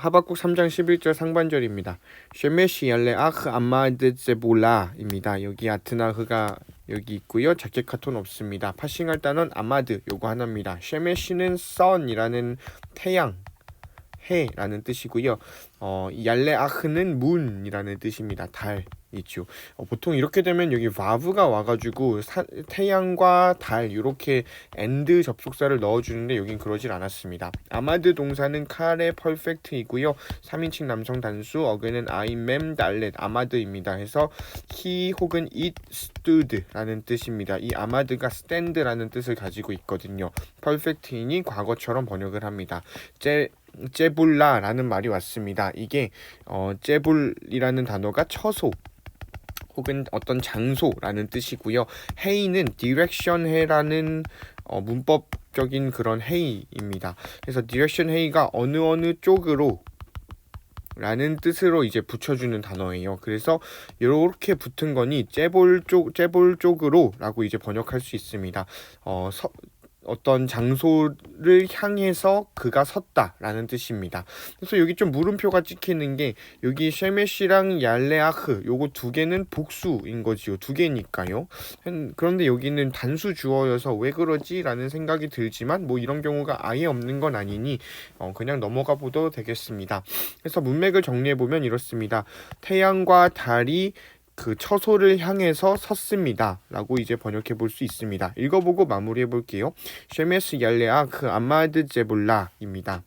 하박국 3장 11절 상반절입니다. 쉐메시 열레 아흐 암마드 제볼라입니다. 여기 아트나흐가 여기 있고요. 자켓 카톤 없습니다. 파싱할 단어는 아마드 요거 하나입니다. 쉐메시는 sun이라는 태양 해라는 뜻이고요. 어, 이 얄레 아흐는 문이라는 뜻입니다. 달이죠. 어, 보통 이렇게 되면 여기 vav가 와가지고 사- 태양과 달 이렇게 and 접속사를 넣어주는데 여긴 그러질 않았습니다. 아마드 동사는 카레 퍼펙트이고요. 3인칭 남성 단수 I, mem, 달렛 아마드입니다. 해서 he 혹은 it stood라는 뜻입니다. 이 아마드가 stand라는 뜻을 가지고 있거든요. 퍼펙트인이 과거처럼 번역을 합니다. 제 제불라라는 말이 왔습니다. 이게 어, 제불이라는 단어가 처소 혹은 어떤 장소라는 뜻이고요. 헤이는 디렉션 해라는 어, 문법적인 그런 헤이입니다. 그래서 디렉션 헤이가 어느 어느 쪽으로 라는 뜻으로 이제 붙여주는 단어예요. 그래서 이렇게 붙은 거니 째볼 쪽 째볼 쪽으로 라고 이제 번역할 수 있습니다. 어, 서, 어떤 장소를 향해서 그가 섰다라는 뜻입니다. 그래서 여기 좀 물음표가 찍히는 게 여기 쉐메시랑 얄레아흐 요거 두 개는 복수인 거지요. 두 개니까요. 한- 그런데 여기는 단수 주어여서 왜 그러지라는 생각이 들지만 뭐 이런 경우가 아예 없는 건 아니니 어, 그냥 넘어가 보도 되겠습니다. 그래서 문맥을 정리해 보면 이렇습니다. 태양과 달이 그 처소를 향해서 섰습니다. 라고 이제 번역해 볼 수 있습니다. 읽어보고 마무리해 볼게요. 쉐메스 얄레아 그 아마드 제볼라입니다.